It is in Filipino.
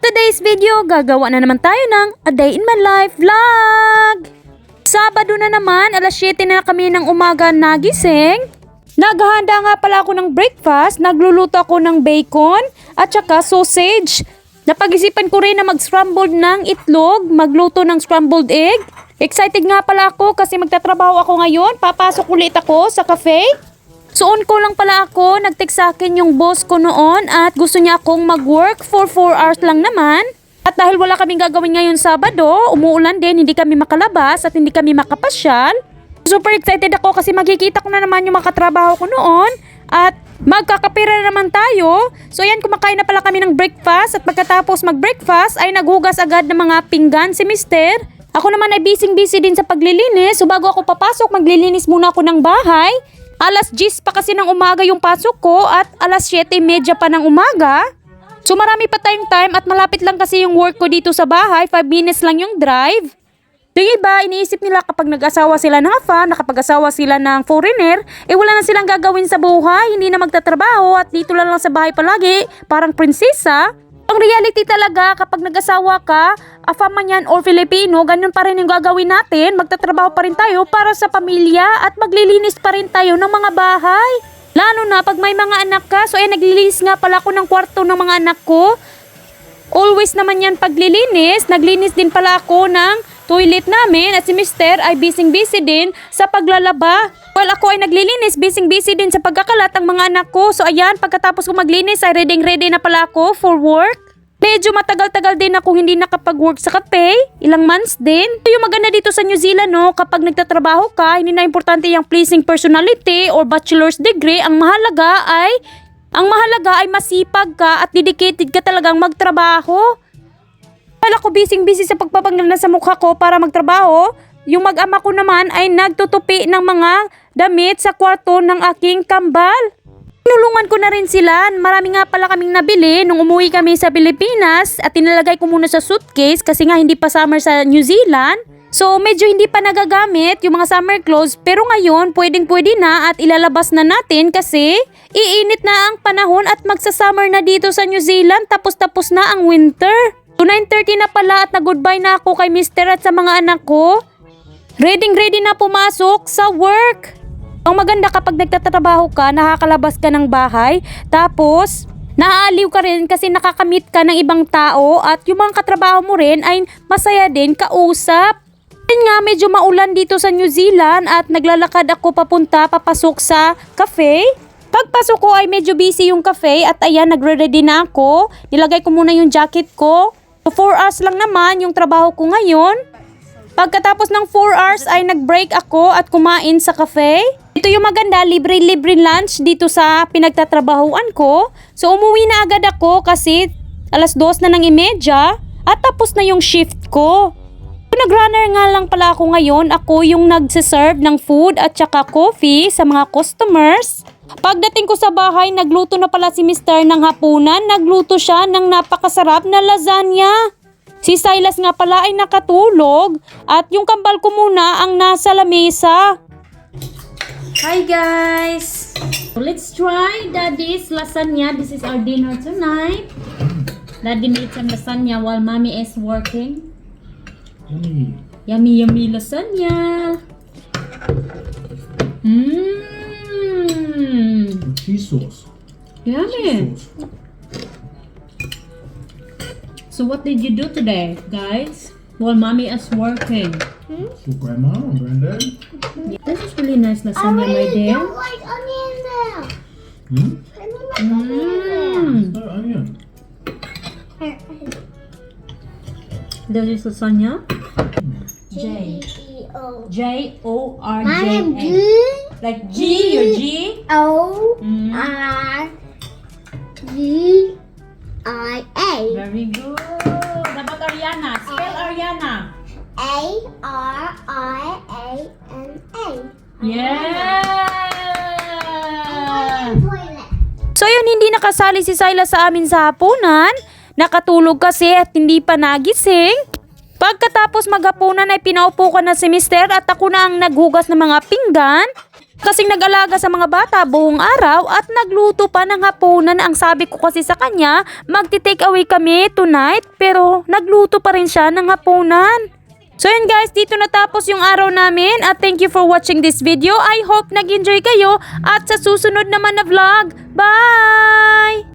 today's video, gagawa na naman tayo ng A Day in My Life vlog! Sabado na naman, alas 7 na kami ng umaga nagising. Naghahanda nga pala ako ng breakfast, nagluluto ako ng bacon at saka sausage. Napag-isipan ko rin na mag-scrambled ng itlog, magluto ng scrambled egg. Excited nga pala ako kasi magtatrabaho ako ngayon, papasok ulit ako sa cafe. So on ko lang pala ako, nag-text sa akin yung boss ko noon at gusto niya akong mag-work for 4 hours lang naman. At dahil wala kaming gagawin ngayon Sabado, umuulan din, hindi kami makalabas at hindi kami makapasyal. Super excited ako kasi makikita ko na naman yung makatrabaho ko noon at magkakapira na naman tayo. So yan, kumakain na pala kami ng breakfast at pagkatapos mag-breakfast ay naghugas agad ng mga pinggan si Mister. Ako naman ay busy-busy din sa paglilinis. So bago ako papasok, maglilinis muna ako ng bahay. Alas 10 pa kasi ng umaga yung pasok ko at alas 7.30 pa ng umaga. So marami pa tayong time at malapit lang kasi yung work ko dito sa bahay. 5 minutes lang yung drive. Yung iba, iniisip nila kapag nag-asawa sila ng afa, nakapag-asawa sila ng foreigner, eh wala na silang gagawin sa buhay, hindi na magtatrabaho at dito lang lang sa bahay palagi, parang prinsesa. Ang reality talaga kapag nag-asawa ka, afa man yan or Filipino, ganun pa rin yung gagawin natin, magtatrabaho pa rin tayo para sa pamilya at maglilinis pa rin tayo ng mga bahay. Lalo na pag may mga anak ka, so eh naglilinis nga pala ako ng kwarto ng mga anak ko. Always naman yan paglilinis. Naglinis din pala ako ng toilet namin at si Mister ay busy-busy din sa paglalaba. Well, ako ay naglilinis, busy-busy din sa pagkakalat ang mga anak ko. So ayan, pagkatapos ko maglinis ay ready-ready na pala ako for work. Medyo matagal-tagal din ako hindi nakapag-work sa cafe. Ilang months din. Ito yung maganda dito sa New Zealand, no? Kapag nagtatrabaho ka, hindi na importante yung pleasing personality or bachelor's degree. Ang mahalaga ay ang mahalaga ay masipag ka at dedicated ka talagang magtrabaho. Kala ko busy-busy sa pagpapaganda sa mukha ko para magtrabaho. Yung mag-ama ko naman ay nagtutupi ng mga damit sa kwarto ng aking kambal. Tinulungan ko na rin sila. Marami nga pala kaming nabili nung umuwi kami sa Pilipinas at tinalagay ko muna sa suitcase kasi nga hindi pa summer sa New Zealand. So medyo hindi pa nagagamit yung mga summer clothes pero ngayon pwedeng pwede na at ilalabas na natin kasi iinit na ang panahon at magsa-summer na dito sa New Zealand tapos tapos na ang winter. So 9.30 na pala at na-goodbye na ako kay Mister at sa mga anak ko. Ready ready na pumasok sa work. Ang maganda kapag nagtatrabaho ka, nakakalabas ka ng bahay, tapos naaaliw ka rin kasi nakakamit ka ng ibang tao at yung mga katrabaho mo rin ay masaya din kausap. Ayun nga, medyo maulan dito sa New Zealand at naglalakad ako papunta papasok sa cafe. Pagpasok ko ay medyo busy yung cafe at ayan, nagre-ready na ako. Nilagay ko muna yung jacket ko. So 4 hours lang naman yung trabaho ko ngayon. Pagkatapos ng 4 hours ay nag-break ako at kumain sa cafe. Ito yung maganda, libre-libre lunch dito sa pinagtatrabahuan ko. So umuwi na agad ako kasi alas 2 na ng imedya at tapos na yung shift ko. Nag-runner nga lang pala ako ngayon. Ako yung nagsiserve ng food at saka coffee sa mga customers. Pagdating ko sa bahay, nagluto na pala si Mr. ng hapunan. Nagluto siya ng napakasarap na lasagna. Si Silas nga pala ay nakatulog at yung kambal ko muna ang nasa lamesa. Hi guys! Let's try Daddy's lasagna. This is our dinner tonight. Daddy made some lasagna while Mommy is working. Yummy. Yummy, yummy lasagna. Mmm. Cheese sauce. Yummy. Sauce. So what did you do today, guys? While mommy is working. For grandma and granddad. This is really nice lasagna, my dear. don't like onion now. Hmm? I don't like onion Mmm. No onion. This is lasagna. J. G-E-O. J O R My name J A. G Like G, your G. O Mm. R G I A Very good. Dapat Ariana. Spell Ariana. A R I A N A. Yeah! So yun, hindi nakasali si Silas sa amin sa hapunan. Nakatulog kasi at hindi pa nagising. Pagkatapos maghapunan ay pinaupo ko na si Mister at ako na ang naghugas ng mga pinggan. Kasing nag-alaga sa mga bata buong araw at nagluto pa ng hapunan. Ang sabi ko kasi sa kanya, magti-take away kami tonight pero nagluto pa rin siya ng hapunan. So yun guys, dito natapos yung araw namin at thank you for watching this video. I hope nag-enjoy kayo at sa susunod naman na vlog. Bye!